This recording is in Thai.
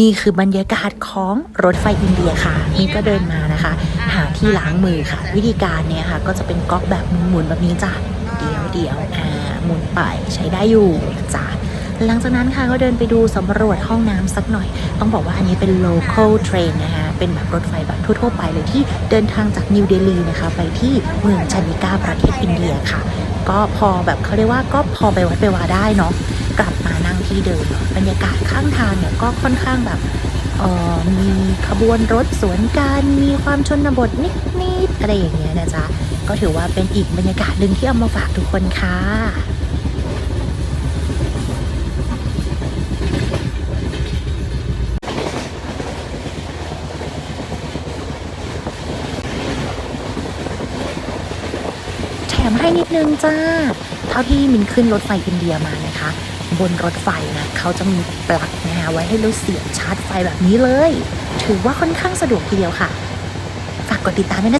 นี่คือบรรยากาศของรถไฟอินเดียค่ะ นี่ก็เดินมานะคะ หาที่ล้างมือค่ะ วิธีการเนี่ยค่ะ ก็จะเป็นก๊อกแบบหมุนๆแบบนี้จ้ะเดียวเดียวๆอ่าหมุนไปใช้ได้อยู่จ้ะหลังจากนั้นค่ะก็เดินไปดูสำรวจห้องน้ำสักหน่อย ต้องบอกว่าอันนี้เป็น local train นะคะเป็นแบบรถไฟแบบทั่วๆไปเลยที่เดินทางจากนิวเดลีนะคะไปที่เมืองชานิกาประเทศอินเดียค่ะ ก็พอแบบเขาเรียกว่าก็พอไปวัดไปวาได้เนาะ กลับมานั่งที่เดิมบรรยากาศข้างทางเนี่ยก็ค่อนข้างแบบออมีขบวนรถสวนกันมีความชนบทนิดๆอะไรอย่างเงี้ยนะจ๊ะก็ถือว่าเป็นอีกบรรยากาศหนึ่งที่เอามาฝากทุกคนค่ะแถมให้นิดนึงจ้า เท่าที่มินขึ้นรถไฟอินเดียมานะคะ บนรถไฟนะเขาจะมีปลั๊กนะคะไว้ให้เราเสียบชาร์จไฟแบบนี้เลย ถือว่าค่อนข้างสะดวกทีเดียวค่ะ ฝากกดติดตามด้วยนะ